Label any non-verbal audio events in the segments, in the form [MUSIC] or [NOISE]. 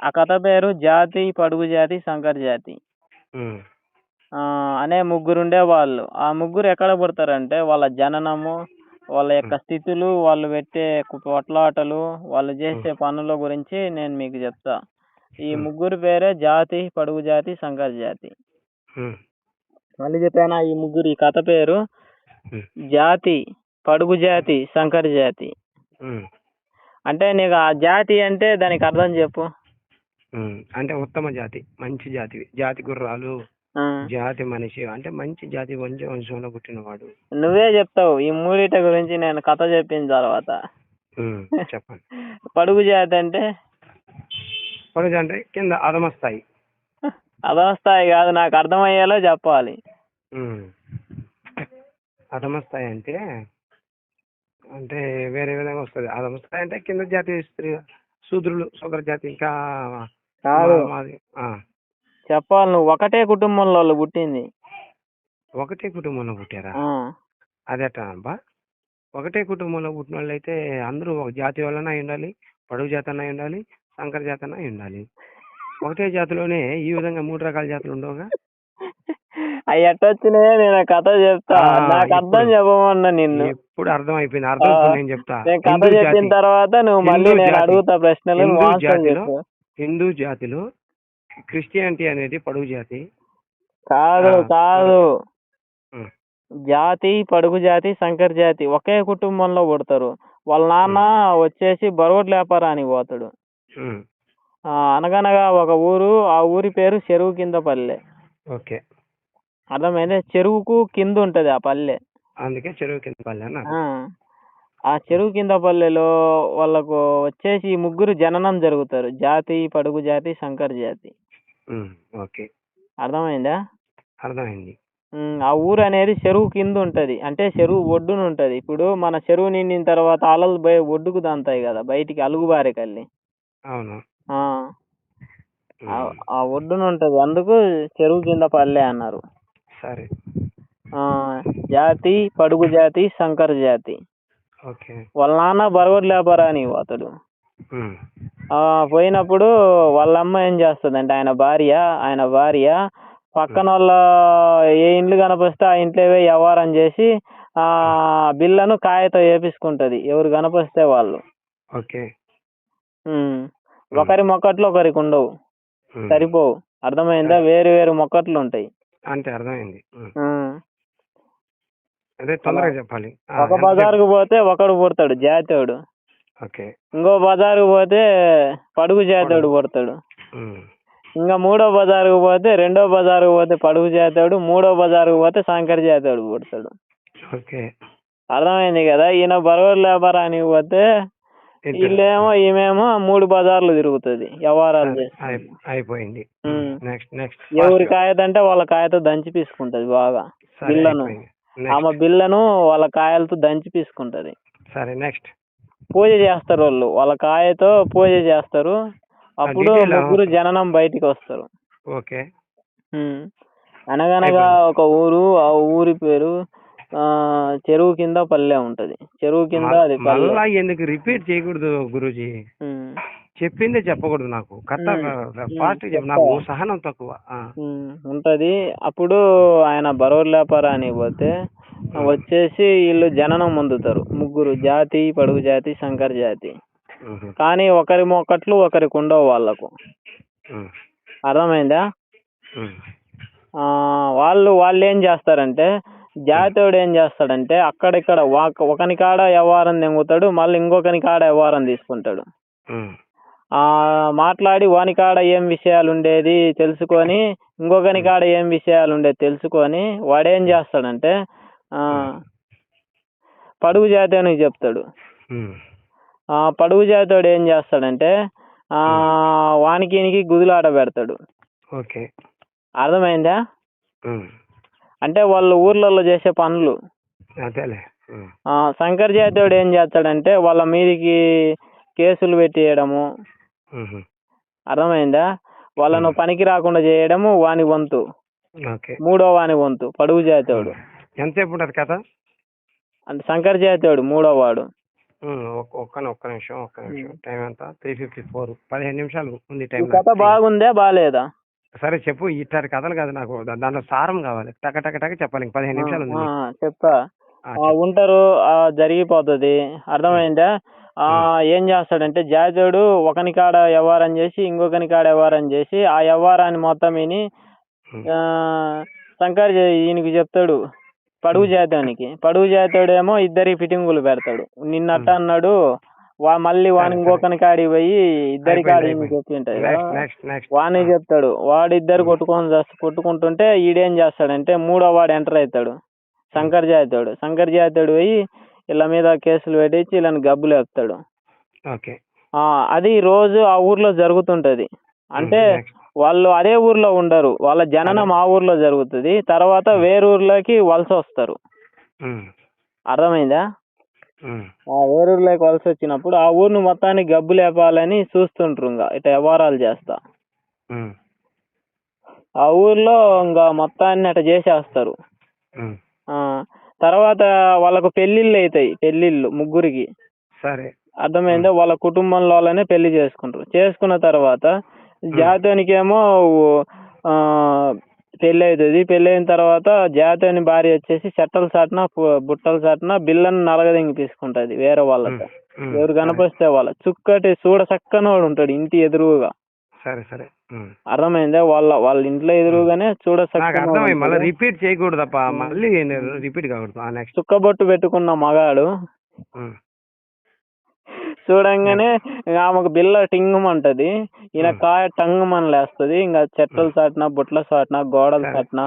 ఆ కథ పేరు జాతి పడుగు జాతి సంకర్ జాతి. అనే ముగ్గురు ఉండేవాళ్ళు ఆ ముగ్గురు ఎక్కడ పుడతారంటే వాళ్ళ జననము వాళ్ళ యొక్క స్థితులు వాళ్ళు పెట్టే కొట్లాటలు వాళ్ళు చేసే పనుల గురించి నేను మీకు చెప్తా. ఈ. ముగ్గురు పేరే జాతి పడుగు జాతి సంకర్ జాతి. మళ్ళీ చెప్పానా ఈ ముగ్గురు ఈ కథ పేరు? జాతి పడుగు జాతి సంకర్ జాతి. అంటే నీకు ఆ జాతి అంటే దానికి అర్థం చెప్పు. అంటే ఉత్తమ జాతి మంచి జాతి జాతి గుర్రాలు జాతి మనిషి అంటే మంచి జాతి మంచి వంశంలో పుట్టినవాడు. నువ్వే చెప్తావు ఈ మూడిట గురించి నేను కథ చెప్పిన తర్వాత. చెప్పండి. [LAUGHS] పడుగు జాతి అంటే? పొడుగు అంటే కింద అధమ స్థాయి. స్థాయి కాదు నాకు అర్థమయ్యేలా చెప్పాలి. అధమ స్థాయి అంటే అంటే వేరే విధంగా వస్తుంది. అధమ స్థాయి అంటే కింద జాతి స్త్రీ శూద్రులు శూద్ర జాతి ఇంకా కాదు. చెప్పాలి నువ్వు ఒకటే కుటుంబంలో వాళ్ళు పుట్టింది. ఒకటే కుటుంబంలో పుట్టారా? అదేట అబ్బా? ఒకటే కుటుంబంలో పుట్టిన వాళ్ళు అయితే అందరూ ఒక జాతి అయి ఉండాలి పడుగు అయి ఉండాలి సంకర జాతి అన్న అయి ఉండాలి. ఒకటే జాతిలోనే ఈ విధంగా మూడు రకాల జాతులు ఉండవుగా? అవి ఎట్టొచ్చినాయో నేను కథ చెప్తా. నాకు అర్థం చెప్పమన్నా నిన్ను. ఇప్పుడు అర్థం అయిపోయింది అర్థం నేను చెప్తా. నేను కథ చెప్పిన తర్వాత నువ్వు మళ్ళీ నేను. అడుగుతా ప్రశ్నలు హిందూ జాతిలో క్రిస్టియానిటీ అనేది పడుగు జాతి. కాదు కాదు. జాతి పడుగు జాతి సంకర్ జాతి ఒకే కుటుంబంలో పుడతారు. వాళ్ళ నాన్న వచ్చేసి బరోడ్ వ్యాపారానికి పోతాడు. అనగనగా ఒక ఊరు ఆ ఊరి పేరు చెరువు కింద పల్లె. ఓకే. అర్థమైంది? చెరువుకు కింద ఉంటది ఆ పల్లె. అందుకే చెరువు కింద పల్లె ఆ, చెరువు కింద పల్లెలో వాళ్ళకు వచ్చేసి ముగ్గురు జననం జరుగుతారు. జాతి పడుగు జాతి సంకర్ జాతి. ఓకే. అర్థమైందా? అర్థమైంది. ఉమ్, ఆ ఊరు అనేది చెరువు కింద ఉంటది. అంటే చెరువు ఒడ్డున ఉంటది. ఇప్పుడు మన చెరువు నిండిన తర్వాత అలలు బయ ఒడ్డుకు దంతాయి కదా బయటికి అలుగుబారే కల్లి. అవును. ఆ, ఉమ్, ఆ- ఆ ఒడ్డున ఉంటది. అందుకు చెరువు కింద పల్లె అన్నారు. సరే. ఆ జాతి పడుగు జాతి సంకర్ జాతి. వాళ్ళ నాన్న బరగొడ్ పోతాడు ఉమ్, ఆ పోయినప్పుడు వాళ్ళ అమ్మ ఏం చేస్తుందంటే ఆయన భార్య ఆయన భార్య పక్కన వాళ్ళ ఏ ఇండ్లు కనిపిస్తే ఆ ఇంట్లో వ్యవహారం చేసి ఆ బిల్లను కాయతో వేపించుకుంటది ఎవరు కనిపిస్తే వాళ్ళు. ఓకే. ఒకరి మొక్కట్లు ఒకరికి ఉండవు. సరిపోవు. అర్థమైందా? వేరు వేరు మొక్కట్లు ఉంటాయి. అంతే అర్థమైంది. అదే తొందరగా చెప్పాలి. ఒక? బజారుకు పోతే ఒకడు పుడతాడు జాతోడు. ఓకే. ఇంకో బజారుకు పోతే పడుగు జాతోడు పుడతాడు. ఇంకా మూడో బజారుకు పోతే రెండో బజారుకు పోతే పడుగు జాతోడు మూడో బజారుకు పోతే శంకర్ జాతోడు పుడతాడు. ఓకే. అర్థమైంది కదా? ఈయన బరగోడు వ్యాపారానికి పోతే. వీళ్ళేమో ఈమెమో మూడు బజార్లు తిరుగుతుంది వ్యవహారాలు అయిపోయింది. నెక్స్ట్ నెక్స్ట్ ఎవరి కాయత అంటే వాళ్ళ కాయతో దంచి పీసుకుంటది బాగా. ఆమె బిల్లను వాళ్ళ కాయలతో దంచి పీసుకుంటది. సరే నెక్స్ట్ పూజ చేస్తారు వాళ్ళు. వాళ్ళ కాయతో పూజ చేస్తారు. అప్పుడు ముగ్గురు. జననం బయటికి వస్తారు. ఓకే. అనగనగా ఒక ఊరు ఆ ఊరి పేరు ఆ చెరువు కింద పల్లె ఉంటది. చెరువు కింద అది ఎందుకు రిపీట్ చేయకూడదు గురూజీ. చెప్పిందే చెప్పకూడదు నాకు. కథ. ఫాస్ట్ చెప్పు. నాకు సహనం తక్కువ. ఉంటది. అప్పుడు ఆయన బరోడ్ వ్యాపారానికి పోతే వచ్చేసి వీళ్ళు జననం పొందుతారు. ముగ్గురు జాతి పడుగు జాతి శంకర్ జాతి. కానీ ఒకరి మొక్కట్లు ఒకరికి ఉండవు వాళ్ళకు. అర్థమైందా? వాళ్ళు వాళ్ళు ఏం చేస్తారంటే జాతోడు ఏం చేస్తాడంటే అక్కడిక్కడ ఒకని కాడ వ్యవహారం తెంగుతాడు మళ్ళీ ఇంకొకని కాడ వ్యవహారం తీసుకుంటాడు. మాట్లాడి వాని కాడ ఏం విషయాలు ఉండేది తెలుసుకొని ఇంకొకని కాడ ఏం విషయాలు ఉండేది తెలుసుకొని వాడేం చేస్తాడంటే ఆ పడుగు జాతీయానికి చెప్తాడు. పడుగు జాతోడు ఏం చేస్తాడంటే ఆ వానికి గుదిలాట పెడతాడు. ఓకే. అర్థమైందా? అంటే వాళ్ళు ఊర్లలో చేసే పనులు. అదేలే శంకర్ జాతోడు ఏం చేస్తాడంటే వాళ్ళ మీదికి కేసులు పెట్టేయడము అర్థమైందా? వాళ్ళను పనికి రాకుండా చేయడము వాని వంతు. మూడో వాని వంతు పడుగు జాతోడు ఎంతసేపు ఉంటుంది కథ? అంటే శంకర్ జాతోడు మూడో వాడు. ఒక్క ఒక్క నిమిషం ఒక్క నిమిషం. టైం ఎంత? Three fifty four. పదిహేను నిమిషాలు ఉంది టైం కథ బాగుందా బాగాలేదా సరే చెప్పు ఇట్లాంటి కథలు కాదు నాకు. దాంట్లో సారం కావాలి. టక టక టక చెప్పాలి. పదిహేను నిమిషాలు ఉంది. చెప్తా ఉంటారు ఆ, జరిగిపోతుంది. అర్థమైందా? ఆ ఏం చేస్తాడంటే జాతీయుడు ఒకని కాడ వ్యవహారం చేసి ఇంకొకని కాడ వ్యవహారం చేసి ఆ వ్యవహారాన్ని మొత్తం విని శంకర్ ఈయనకి చెప్తాడు. పడుగు జాతీయునికి పడుగు జాతీయుడేమో ఇద్దరి ఫిట్టింగులు పెడతాడు. నిన్నట్ట అన్నాడు వా మళ్ళీ వాని ఇంకొకని కాడికి పోయి ఇద్దరి కాడ నెక్స్ట్ వాణి చెప్తాడు. వాడిద్దరు కొట్టుకొని కొట్టుకుంటుంటే ఈడేం చేస్తాడంటే మూడో వాడు ఎంటర్ అవుతాడు. శంకర్ జాతీయుడు శంకర్ జాతీయుడు పోయి వీళ్ళ మీద కేసులు పెట్టించి వీళ్ళని గబ్బులు వేస్తాడు. ఓకే. అది రోజు ఆ ఊర్లో జరుగుతుంటది. అంటే వాళ్ళు అదే ఊర్లో ఉండరు. వాళ్ళ జననం ఆ ఊర్లో జరుగుతుంది. తర్వాత వేరే ఊర్లోకి వలస వస్తారు. అర్థమైందా? ఆ వేరే ఊర్లోకి వలస వచ్చినప్పుడు ఆ ఊరిని మొత్తాన్ని గబ్బు లేపాలని చూస్తుంటారు ఇంకా ఇట్లా వ్యవహారాలు చేస్తా. ఆ ఊర్లో ఇంకా మొత్తాన్ని అట్లా చేసేస్తారు. తర్వాత వాళ్ళకు పెళ్ళిళ్ళు అవుతాయి పెళ్ళిళ్ళు ముగ్గురికి. సరే. అర్థమైందా? వాళ్ళ కుటుంబంలో వాళ్ళనే పెళ్ళి చేసుకుంటారు. చేసుకున్న తర్వాత జాతోనికి ఏమో ఆ పెళ్ళి అవుతుంది పెళ్ళి అయిన తర్వాత జాతోని భార్య వచ్చేసి చెట్టల చాటున బుట్టల చాటున బిల్లను నలగదింగి తీసుకుంటది వేరే వాళ్ళతో ఎవరు కనపస్తే వాళ్ళ. చుక్కటి చూడ చక్కనోడు ఉంటాడు ఇంటి ఎదురుగా. సరే సరే. అర్థమైందా? వాళ్ళ వాళ్ళ ఇంట్లో ఎదురుగానే చూడ అర్థమైంది. మళ్ళీ రిపీట్ చేయకూడదప్ప. మళ్ళీ రిపీట్ కాకూడదు. నెక్స్ట్ చుక్కబొట్టు పెట్టుకున్న మగాడు. చూడంగానే ఆమెకు బిల్ల టింగమంటది. ఈయన. కాయ టంగమని లేస్తది ఇంకా చెట్టల చాటున బుట్ల చాటున గోడల చాటున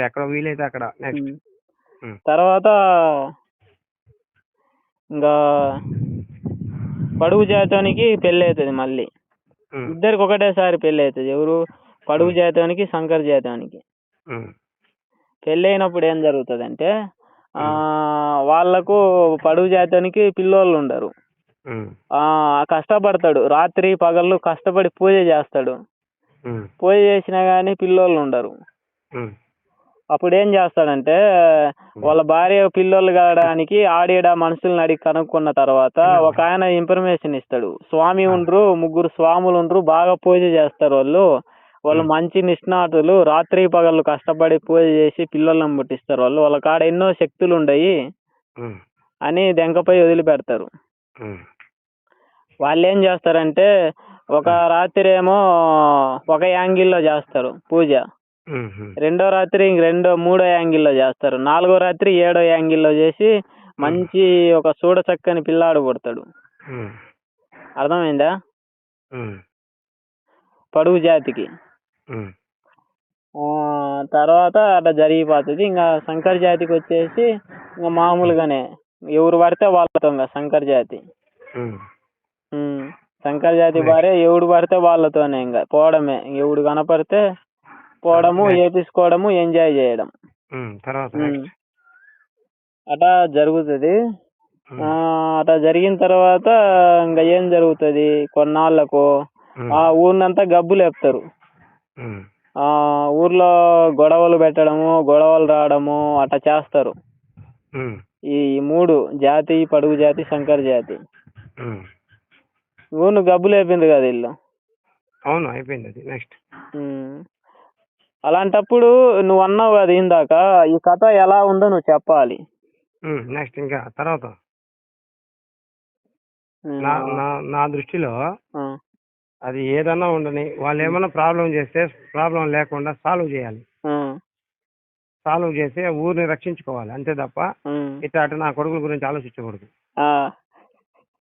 ఎక్కడ వీలైతే అక్కడ. తర్వాత ఇంకా పడుగు జాతానికి పెళ్ళి అవుతుంది మళ్ళీ ఇద్దరికి ఒకటేసారి పెళ్ళి అవుతుంది ఎవరు? పడుగు జాతానికి శంకర్ జాతానికి. పెళ్ళి అయినప్పుడు ఏం జరుగుతుందంటే ఆ వాళ్ళకు పడుగు జాతానికి పిల్లోళ్ళు ఉండరు. ఆ కష్టపడతాడు. రాత్రి పగళ్ళు కష్టపడి పూజ చేస్తాడు. పూజ చేసినా గానీ పిల్లోళ్ళు ఉండరు. అప్పుడు ఏం చేస్తాడంటే వాళ్ళ భార్య పిల్లోళ్ళు కావడానికి ఆడేడ మనుషుల్ని అడిగి కనుక్కున్న తర్వాత ఒక ఆయన ఇన్ఫర్మేషన్ ఇస్తాడు. స్వామి ఉండ్రు ముగ్గురు స్వాములు ఉండ్రు బాగా పూజ చేస్తారు వాళ్ళు. వాళ్ళు మంచి నిష్ణాతులు రాత్రి పగళ్ళు కష్టపడి పూజ చేసి పిల్లలను పుట్టిస్తారు వాళ్ళు. వాళ్ళ కాడ ఎన్నో శక్తులు ఉండయి అని దెంకపై వదిలిపెడతారు. వాళ్ళు ఏం చేస్తారంటే ఒక రాత్రి ఏమో ఒక యాంగిల్లో చేస్తారు పూజ. రెండో రాత్రి ఇంక రెండో మూడో యాంగిల్లో చేస్తారు. నాలుగో రాత్రి ఏడో యాంగిల్లో చేసి మంచి ఒక చూడ చక్కని పిల్లాడు పుడతాడు. అర్థమైందా? పడుగు జాతికి. ఆ, తర్వాత అట్లా జరిగిపోతుంది. ఇంకా శంకర్ జాతికి వచ్చేసి ఇంకా మామూలుగానే ఎవరు పడితే వాళ్ళతో ఇంకా శంకర్ జాతి. శంకర్ జాతి భార్య ఎవడు పడితే వాళ్ళతోనే ఇంకా పోవడమే. ఎవడు కనపడితే పోవడము ఏపించుకోవడము ఎంజాయ్ చేయడం. తర్వాత అట్లా జరుగుతుంది. ఆ, అట్లా జరిగిన తర్వాత ఇంకా ఏం జరుగుతుంది? కొన్నాళ్ళకు ఆ ఊరినంతా గబ్బు లేపుతారు. ఆ ఊర్లో గొడవలు పెట్టడము గొడవలు రావడము అట్లా చేస్తారు. ఈ మూడు జాతి పడుగు జాతి శంకర్ జాతి. ఊరు గబ్బు లేపింది కదా ఇల్లు అవును అయిపోయింది అది. నెక్స్ట్. అలాంటప్పుడు నువ్వు అన్నావు కదా ఇందాక ఈ కథ ఎలా ఉందో నువ్వు చెప్పాలి నెక్స్ట్ ఇంకా తర్వాత. నా నా నా దృష్టిలో ఆ, అది ఏదన్నా ఉండని వాళ్ళు ఏమన్నా ప్రాబ్లం చేస్తే ప్రాబ్లం లేకుండా సాల్వ్ చేయాలి ఆ, సాల్వ్ చేసి ఊరిని రక్షించుకోవాలి అంతే తప్ప ఉమ్. ఇట్లా అటు నా కొడుకుల గురించి ఆలోచించకూడదు ఆ,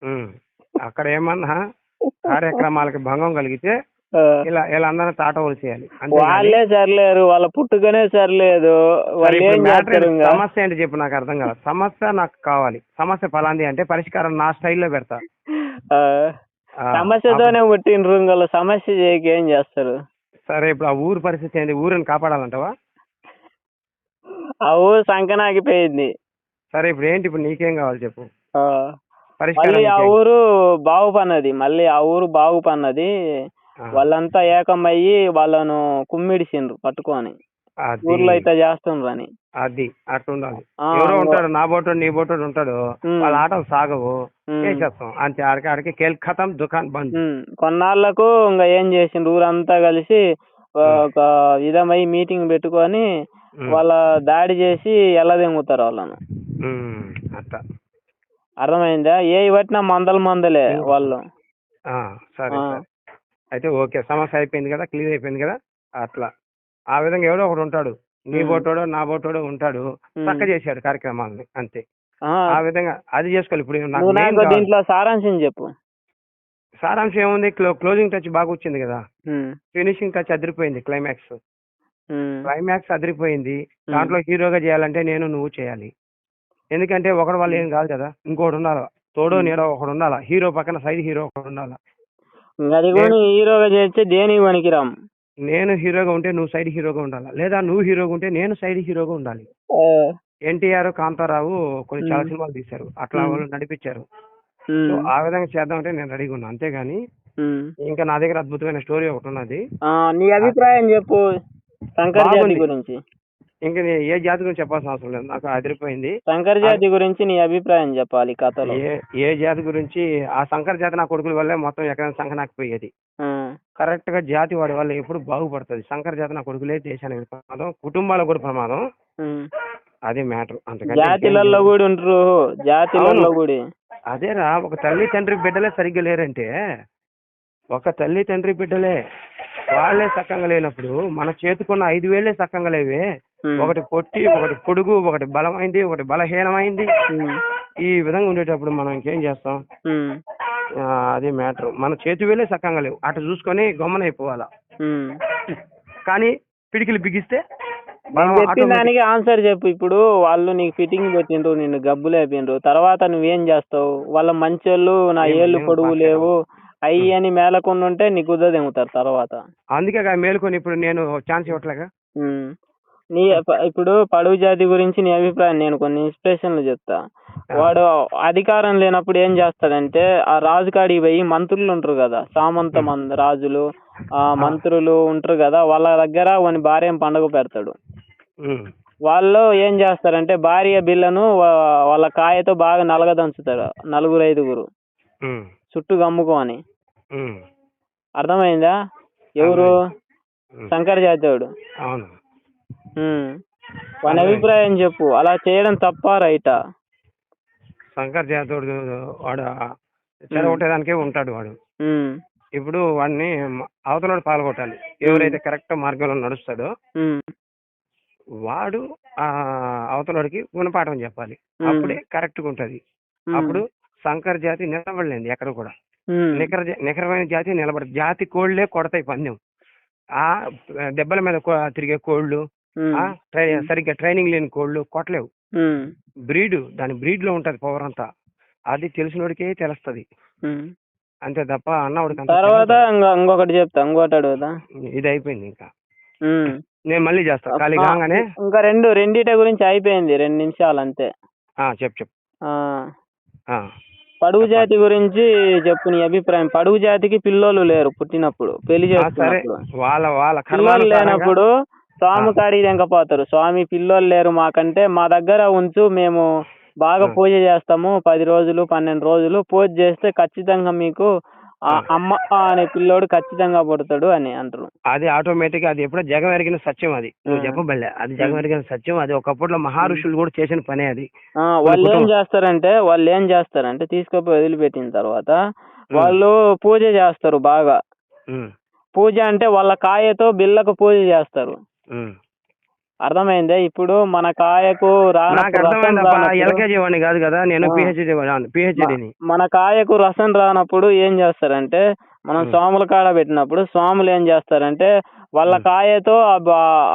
ఉమ్. అక్కడ ఏమన్నా కార్యక్రమాలకి భంగం కలిగితే. ఇలా ఇలా అందరూ తాట చేయాలి వాళ్ళే సరిలేరు వాళ్ళ పుట్టుకనే సరిలేదు. సమస్య ఏంటి చెప్పు నాకు అర్థం కాదు సమస్య నాకు కావాలి. సమస్య ఫలాంది అంటే పరిష్కారం నా స్టైల్లో పెడతా. సమస్యతోనే పుట్టినరు ఇంకా వాళ్ళు. సమస్య చేయక ఏం చేస్తారు? సరే ఇప్పుడు ఆ ఊరు పరిస్థితి ఏంటి ఊరిని కాపాడాలంటావా? ఆ ఊరు సంకనాగిపోయింది సరే ఇప్పుడు ఏంటి? ఇప్పుడు నీకేం కావాలి చెప్పు. మళ్ళీ ఆ ఊరు బాగుపన్నది. మళ్ళీ ఆ ఊరు బాగుపన్నది. వాళ్ళంతా ఏకమయ్యి వాళ్ళను కుమ్మిడిసిండ్రు పట్టుకొని. అది. ఊర్లో అయితే చేస్తుండ్రని. అది అట్లా ఉండాలి ఆ, ఎవరో ఉంటాడు నా బోటోడు నీ బోటోడు ఉంటాడు. వాళ్ళ ఆటలు సాగవు. చేసేస్తాం అంతే ఆడికి ఆడికి కేల్ ఖతం దుకాన్ బంద్. ఉమ్. కొన్నాళ్ళకు ఇంకా ఏం చేసిండ్రు? ఊరంతా కలిసి ఒక విధమై మీటింగ్ పెట్టుకొని. వాళ్ళ దాడి చేసి ఎల్లదెంగుతారు వాళ్ళను? అట్లా అర్థమైందా? ఏ పట్టినా మందల మందలే వాళ్ళు. సరే. అయితే ఓకే. సమస్య అయిపోయింది కదా క్లియర్ అయిపోయింది కదా అట్లా. ఆ విధంగా ఎవడో ఒకడు ఉంటాడు. నీ. బోటోడో నా బోటోడో ఉంటాడు. చక్క చేశాడు కార్యక్రమాలని అంతే. ఆ, విధంగా అది చేసుకోవాలి. ఇప్పుడు. దీంట్లో సారాంశం చెప్పు. సారాంశం ఏముంది? క్లో క్లోజింగ్ టచ్ బాగా వచ్చింది కదా. ఫినిషింగ్ టచ్ అదిరిపోయింది క్లైమాక్స్. క్లైమాక్స్ అదిరిపోయింది. దాంట్లో హీరోగా చేయాలంటే నేను నువ్వు చేయాలి. ఎందుకంటే ఒకడు వల్ల ఏం కాదు కదా. ఇంకోటి ఉండాలి? తోడో నీడో ఒకడు ఉండాలా? హీరో పక్కన సైడ్ హీరో ఒకడు ఉండాలా? అది కూడా హీరోగా చేస్తే దేనికి పనికిరాం నేను హీరోగా ఉంటే నువ్వు సైడ్ హీరోగా ఉండాలి లేదా నువ్వు హీరోగా ఉంటే నేను సైడ్ హీరోగా ఉండాలి ఎన్టీఆర్ కాంతారావు కొన్ని చాలా. సినిమాలు తీశారు అట్లా. వాళ్ళు నడిపించారు. సో ఆ విధంగా చేద్దామంటే నేను రెడీగా ఉన్నా అంతేగాని. ఇంకా నా దగ్గర అద్భుతమైన స్టోరీ ఒకటి ఉన్నది నీ అభిప్రాయం చెప్పు. గురించి ఇంకా నేను ఏ జాతి గురించి చెప్పాల్సిన అవసరం లేదు. నాకు అదిరిపోయింది. శంకర్ జాతి గురించి నీ అభిప్రాయం చెప్పాలి కథలో. ఏ ఏ జాతి గురించి ఆ శంకర్ జాతి నా కొడుకుల వల్లే మొత్తం ఎక్కడ సంకనాకపోయేది ఆ, కరెక్ట్గా జాతి వాడి వల్ల ఎప్పుడు బాగుపడుతుంది. శంకర్ జాతి నా కొడుకులే దేశానికి ప్రమాదం. కుటుంబాలకు కూడా ప్రమాదం. అది మ్యాటర్. అంతకంటే జాతిలలో. కూడా ఉంటారు. జాతిలలో. కూడా. అదేరా ఒక తల్లి తండ్రి బిడ్డలే సరిగ్గా లేరంటే ఒక తల్లి తండ్రి బిడ్డలే వాళ్ళే సక్కంగా లేనప్పుడు మన చేతికున్న ఐదు వేలే సక్కంగా లేవే. ఒకటి పొట్టి ఒకటి పొడుగు ఒకటి బలమైంది ఒకటి బలహీనమైంది. ఈ విధంగా ఉండేటప్పుడు మనం ఇంకేం చేస్తాం? అది మ్యాటర్. మన చేతి వేలే సక్కంగా లేవు. అటు చూసుకొని గమ్మనైపోవాలా? ఉమ్. కానీ పిడికిలు బిగిస్తే దానికి ఆన్సర్ చెప్పు. ఇప్పుడు వాళ్ళు నీకు ఫిట్టింగ్ పెట్టిండ్రు నిన్ను గబ్బు లేపిండ్రు తర్వాత నువ్వేం చేస్తావు? వాళ్ళ మంచోళ్ళు నా ఏళ్ళు పొడుగు లేవు. అయ్యి అని మేలకుండా ఉంటే నీకు దింగుతారు తర్వాత. అందుకే మేలుకొని ఇప్పుడు నేను ఛాన్స్ ఇవ్వట్లేగా. నీ ఇప్పుడు పడుగు జాతి గురించి నీ అభిప్రాయం నేను కొన్ని ఇన్స్పిరేషన్లు చెప్తా. వాడు అధికారం లేనప్పుడు ఏం చేస్తాడంటే ఆ రాజు కాడికి పోయి మంత్రులు ఉంటారు కదా సామంత మంది రాజులు ఆ మంత్రులు ఉంటారు కదా వాళ్ళ దగ్గర వాని భార్య పండుగ పెడతాడు. వాళ్ళు ఏం చేస్తారంటే భార్య బిల్లను వాళ్ళ కాయతో బాగా నలగదంచుతాడు నలుగురు ఐదుగురు. చుట్టూ గమ్ముకోని అర్థమైందా? ఎవరు. శంకర్ జాతీయుడు. అవును. వాని అర్థమైంది. అభిప్రాయం చెప్పు అలా చేయడం తప్ప రైటా శంకర్ జాతోడు వాడు చెడగొట్టేదానికే ఉంటాడు వాడు. ఇప్పుడు వాడిని అవతలోడు పాల్గొట్టాలి ఎవరైతే కరెక్ట్ మార్గంలో నడుస్తాడో. వాడు ఆ అవతలోడికి గుణపాఠం చెప్పాలి. అప్పుడే కరెక్ట్గా ఉంటది. అప్పుడు శంకర్ జాతి నిలబడలేదు ఎక్కడ కూడా. నికర నికరమైన జాతి నిలబడదు జాతి కోళ్ళే కొడతాయి పందెం ఆ దెబ్బల మీద తిరిగే కోళ్ళు ట్రై- సరిగ్గా ట్రైనింగ్ లేని కోళ్ళు కొట్టలేవు. బ్రీడ్ దాని బ్రీడ్లో ఉంటది పవర్ అంతా. అది తెలిసినోడికే తెలుస్తది. అంతే తప్ప అన్నవాడికి అంత తర్వాత ఇంకొకటి చెప్తా ఇంకోటి ఇది అయిపోయింది ఇంకా. నేను మళ్ళీ చేస్తా ఖాళీ కాగానే ఇంకా రెండు రెండిట గురించి అయిపోయింది రెండు నిమిషాలు అంతే. ఆ, చెప్పు చెప్పు. పడుగు జాతి గురించి చెప్పు నీ అభిప్రాయం. పడుగు జాతికి పిల్లోళ్ళు లేరు పుట్టినప్పుడు పెళ్ళి చేసుకున్నప్పుడు. వాళ్ళ వాళ్ళ కర్మానుసారంగా లేనప్పుడు స్వామి. కాడికి తెంకపోతారు స్వామి పిల్లోళ్ళు లేరు మాకంటే మా దగ్గర ఉంచు మేము బాగా. పూజ చేస్తాము పది రోజులు పన్నెండు రోజులు పూజ చేస్తే ఖచ్చితంగా మీకు ఆ. అమ్మ అనే పిల్లోడు ఖచ్చితంగా పుడతాడు అని అంటారు అది ఆటోమేటిక్ అది ఎప్పుడో జగం ఎరిగిన సత్యం అది నువ్వు. చెప్పబల్లే అది జగం ఎరిగిన సత్యం అది ఒకప్పట్లో మహారుషులు కూడా చేసిన పనే అది వాళ్ళు ఏం. చేస్తారంటే వాళ్ళు ఏం చేస్తారంటే తీసుకుపోయి వదిలిపెట్టిన తర్వాత వాళ్ళు పూజ చేస్తారు బాగా పూజ అంటే వాళ్ళ కాయతో బిల్లకు పూజ చేస్తారు. అర్థమైందే ఇప్పుడు మన కాయకు నాకు రానప్పుడు రసం అర్థమైందప్పా రానప్పుడు- ఎల్కేజీ వాడిని కాదు కదా నేను ఆ. పిహెచ్డి పిహెచ్డిని మన కాయకు రసం రానప్పుడు ఏం చేస్తారంటే మనం. స్వాముల కాడ పెట్టినప్పుడు స్వాములు ఏం చేస్తారంటే వాళ్ళ. కాయతో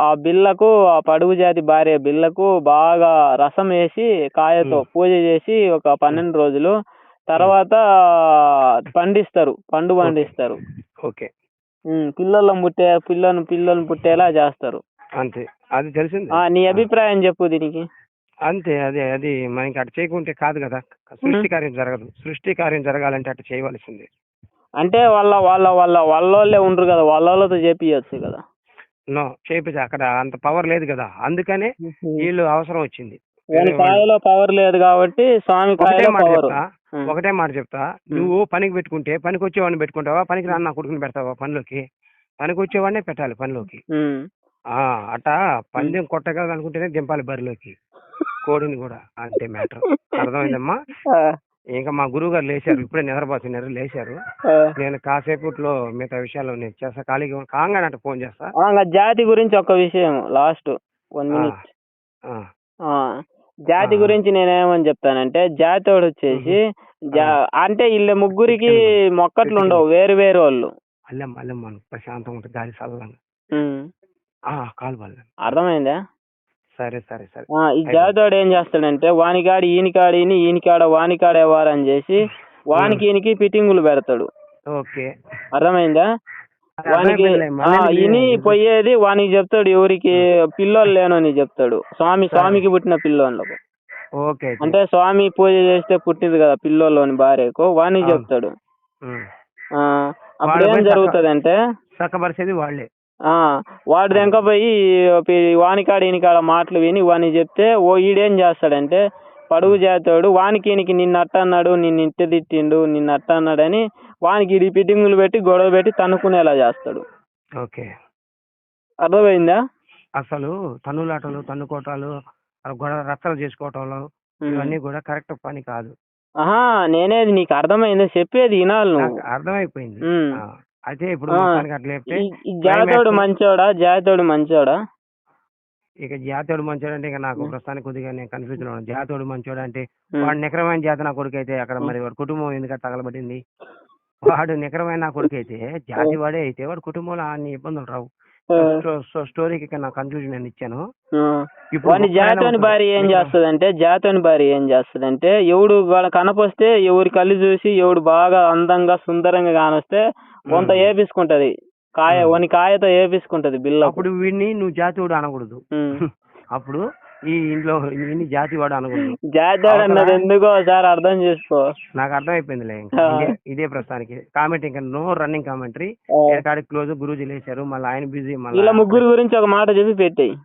ఆ బిల్లకు ఆ పడుగు జాతి భార్య బిల్లకు బాగా రసం వేసి కాయతో. పూజ చేసి ఒక పన్నెండు రోజులు తర్వాత పండిస్తారు పండు పండిస్తారు ఓకే పిల్లలను పుట్టే పిల్లను పిల్లలను పుట్టేలా చేస్తారు. అంతే. అది తెలిసింది. ఆ నీ అభిప్రాయం చెప్పు దీనికి. అంతే అదే అది మనకి అటు చేయకుంటే కాదు కదా. సృష్టి కార్యం జరగదు. సృష్టి కార్యం జరగాలంటే అటు చేయవలసింది. అంటే వాళ్ళ వాళ్ళ వాళ్ళ వాళ్ళోళ్ళే ఉండరు కదా. వాళ్ళతో చేపియచ్చు కదా. నో చేయించ అక్కడ అంత పవర్ లేదు కదా. అందుకనే వీళ్ళు అవసరం వచ్చింది. కాయలో పవర్ లేదు కాబట్టి స్వామి ఒకటే కాయలో మాట పవర్ చెప్తా ఒకటే మాట చెప్తా. నువ్వు పనికి పెట్టుకుంటే పనికి వచ్చేవాడిని పెట్టుకుంటావా? పనికి రాని నా కొడుకుని పెడతావా పనిలోకి? పనికి వచ్చేవాడినే పెట్టాలి పనిలోకి. ఆ అట్టా పందెం కొట్టగలనుకుంటేనే దింపాలి బరిలోకి. కోడిని కూడా అంతే మ్యాటర్. [LAUGHS] అర్థమైందమ్మా? ఇంకా మా గురువు గారు లేచారు ఇప్పుడే నిద్రపోతున్నారు లేచారు. నేను కాసేపట్లో మిగతా విషయాలు నేను చేస్తా. ఖాళీగా కాగానే అట్ట ఫోన్ చేస్తా. జాతి గురించి ఒక విషయం లాస్ట్ వన్ మినిట్. ఆ, జాతి. గురించి నేనేమని చెప్తానంటే జాతోడు వచ్చేసి జా అంటే వీళ్ళ ముగ్గురికి మొక్కట్లు ఉండవు వేరు వేరు వాళ్ళు. అల్లెం అల్లెం మనం ప్రశాంతంగా ఉంటుంది గాలి చల్లంగా. కాలు అర్థమైందా? సరే సరే సరే. ఈ జాతోడు ఏం చేస్తాడంటే వానికాడి ఈనికాడిని ఈనికాడ వానికాడ ఎవరని చేసి వానికి ఈయనకి ఫిట్టింగులు పెడతాడు. ఓకే. అర్థమైందా? వానికి ఇని పోయేది వానికి చెప్తాడు ఎవరికి పిల్లోళ్ళు లేనని చెప్తాడు. స్వామి స్వామికి పుట్టిన పిల్లోళ్ళకు. ఓకే. అంటే స్వామి పూజ చేస్తే పుట్టింది కదా పిల్లోళ్ళని భార్యకు వానికి. చెప్తాడు. అప్పుడు ఏం జరుగుతుంది అంటే చక్కబరిచేది వాళ్ళే వాడు దెంక పోయి వానికాడ ఈనికాడ మాటలు విని వాని చెప్తే ఓ ఈడేం చేస్తాడంటే పడుగు చేస్తాడు. వానికి ఈయనకి నిన్ను అట్ట అన్నాడు నిన్ను ఇంటి తిట్టిండు నిన్ను అట్ట అన్నాడని వానికి ఫిట్టింగులు పెట్టి గొడవ పెట్టి తన్నుకునేలా చేస్తాడు. ఓకే. అర్థమైందా? అసలు తన్నులాటలు తన్నుకోటాలు గొడవ రచ్చలు చేసుకోవటాలు ఇవన్నీ కూడా కరెక్ట్ పని కాదు. ఆహా నేనేది నీకు అర్థమైందా చెప్పేది వినాలి నువ్వు. అర్థమైపోయింది. అయితే ఇప్పుడు జాతోడు మంచోడా? జాతోడు మంచోడా? ఇక జాతోడు మంచోడు అంటే ఇక నాకు ప్రస్తుతానికి కొద్దిగా నేను కన్ఫ్యూజ్లో ఉన్నాను. జాతోడు మంచోడు అంటే. వాడు నికరమైన జాత నా కొడుకు అయితే అక్కడ మరి వాడు కుటుంబం ఎందుకు తగలబడింది వాడు నికరమైన నా కొడుకు అయితే జాతి వాడే అయితే వాడు కుటుంబంలో అన్ని ఇబ్బందులు రావు. స్టోరీకి నా కన్ఫ్యూజన్ నేను ఇచ్చాను. ఆయన జాతోని. భార్య ఏం చేస్తదంటే జాతోని భార్య ఏం చేస్తదంటే ఎవడు వాళ్ళ కనపొస్తే ఎవరి కళ్ళు చూసి ఎవడు బాగా అందంగా సుందరంగా కానొస్తే కొంత. ఏపిసుకుంటది. కాయ. వని కాయతో ఏపిసుకుంటది బిల్ల అప్పుడు వీడిని నువ్వు జాతివాడు అనకూడదు. అప్పుడు ఈ ఇంట్లో వీడిని జాతి వాడు అనకూడదు జాతోడు అన్నది ఎందుకో ఒకసారి అర్థం చేసుకో. నాకు అర్థమైపోయిందిలే ఇంకా. ఆ. ఇదే ప్రస్తుతానికి. కామెంట్ ఇంకా నో రన్నింగ్ కామెంటరీ. కాడికి క్లోజ్ గురూజీ లేచారు. మళ్ళీ ఆయన బిజీ మళ్ళీ ముగ్గురు గురించి ఒక మాట చెప్పి పెట్టేయి.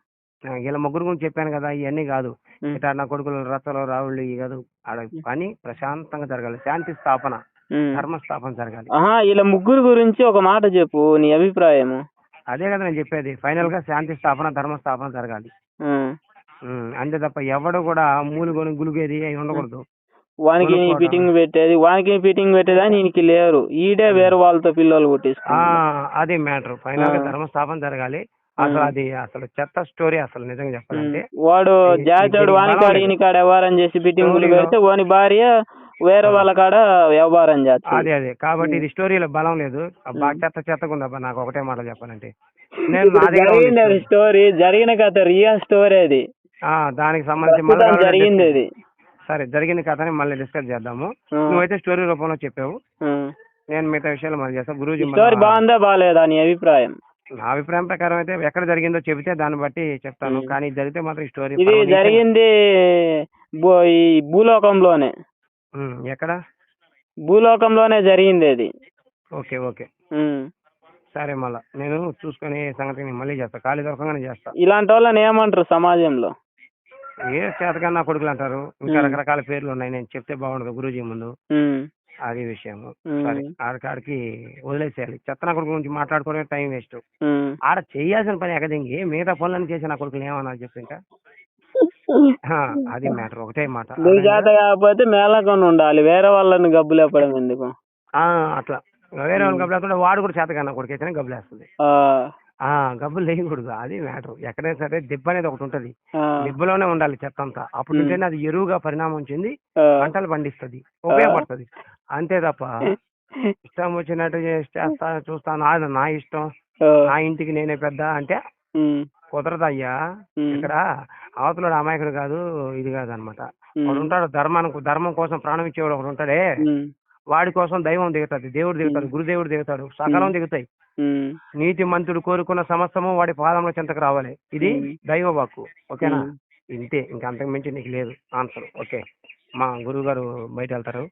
వీళ్ళ ముగ్గురు గురించి చెప్పాను కదా ఇవన్నీ కాదు. ఇట్లా నా కొడుకులు రచ్చలు రావుళ్ళు ఇవి కాదు. ఆడ పని ప్రశాంతంగా జరగాలి. శాంతి స్థాపన. ధర్మ స్థాపన జరగాలి. వీళ్ళ ముగ్గురు గురించి ఒక మాట చెప్పు నీ అభిప్రాయము. అదే కదా నేను చెప్పేది. ఫైనల్గా శాంతి స్థాపన ధర్మ స్థాపన జరగాలి అంతే తప్ప ఎవడు కూడా మూలుగొని గులిగేది అవి ఉండకూడదు. వానికి. ఫిట్టింగ్ పెట్టేది వానికి ఫిట్టింగ్ పెట్టేది అని ఈయనకి లేరు. ఈడే వేరే వాళ్ళతో పిల్లలు ఆ పుట్టిస్తున్నారు అది మ్యాటర్. ఫైనల్గా ఆ. ధర్మ స్థాపన జరగాలి. అసలు. అది అసలు చెత్త స్టోరీ అసలు నిజంగా చెప్పాలంటే. వాడు జాతోడు దీనికి వాని బలం కాడ లేదు. ఈయన కాడ వ్యవహారం చేసి ఫిట్టింగులు స్టోరీలో- పెడితే వాని భార్య వేరే. వాళ్ళ కాడ వ్యవహారం చేస్తుంది. అదే అదే. కాబట్టి ఇది స్టోరీలో బలం లేదు. బాగా చెత్త ఉందబ్బా నాకు ఒకటే మాట చెప్పాలంటే. [LAUGHS] నేను. స్టోరీ జరిగిన కథ రియల్ స్టోరీ అది. దానికి సంబంధించి జరిగింది అది సరే జరిగిన కథని మళ్ళీ డిస్కస్ చేద్దాము. నువ్వైతే స్టోరీ రూపంలో చెప్పావు. నేను మిగతా విషయాలు మళ్ళీ చేస్తాను గురూజీ స్టోరీ బాగుందా బాగాలేదా నీ అభిప్రాయం? నా అభిప్రాయం ప్రకారం అయితే ఎక్కడ జరిగిందో చెబితే దాన్ని బట్టి చెప్తాను. కానీ జరిగితే మాత్రం స్టోరీ ఇది జరిగింది ఈ భూలోకంలోనే. ఎక్కడ? భూలోకంలోనే జరిగింది అది. Okay okay. సరే మళ్ళా. నేను చూసుకొని సంగతి మళ్ళీ చేస్తా. ఖాళీ దొరకగానే చేస్తా. ఇలాంటి వాళ్ళని ఏమంటారు సమాజంలో? ఏ చేతకన్నా కొడుకులు అంటారు. ఇంకా. రకరకాల పేర్లు ఉన్నాయి. నేను చెప్తే బాగుండదు గురూజీ ముందు. అది విషయం. సరే ఆడికాడికి వదిలేసేయాలి. చెత్త నా కొడుకు గురించి మాట్లాడుకోవడమే టైం వేస్ట్. ఆడ చేయాల్సిన పని ఎక్కదింగి మిగతా పనులను చేసి నా కొడుకులు ఏమన్నారు చెప్పు ఇంకా? [LAUGHS] అది మ్యాటర్. ఒకటే మాట. చేత కాకపోతే మేళకొని ఉండాలి. వేరే వాళ్ళని గబ్బు లేపడం ఎందుకు? అట్లా. వేరే వాళ్ళు గబ్బు లేకుండా వాడు కూడా చేత కన్నా కొడుకు అయితేనే గబ్బులు వేస్తుంది ఆ, గబ్బులు లేయకూడదు అది మ్యాటర్ ఎక్కడైనా సరే దెబ్బ అనేది ఒకటి ఉంటది దెబ్బలోనే ఉండాలి చెత్త అంతా అప్పుడు. ఉంటేనే అది ఎరువుగా పరిణామం చెంది. పంటలు పండిస్తుంది ఉపయోగపడుతుంది అంతే తప్ప [LAUGHS] ఇష్టం వచ్చినట్టు చేసి చేస్తా చూస్తాను అది నా ఇష్టం. నా ఇంటికి నేనే పెద్ద అంటే ఉమ్. కుదరదు అయ్యా ఉమ్. ఇక్కడ అవతల అమాయకుడు కాదు ఇది కాదు అనమాట. ఒకడు ఉంటాడు ధర్మానికి ధర్మం కోసం ప్రాణం ఇచ్చేవాడు ఒకడు ఉంటాడే. వాడి కోసం దైవం దిగుతుంది దేవుడు దిగుతాడు గురుదేవుడు దిగుతాడు సకలం దిగుతాయి. నీతి మంతుడు కోరుకున్న సమస్తము వాడి పాదంలో చెంతకు రావాలి. ఇది. దైవ వాక్కు ఓకేనా. ఇంతే. ఇంకా అంతకు మించి నీకు లేదు. ఆన్సర్. ఓకే. మా గురువు గారు బయట వెళ్తారు.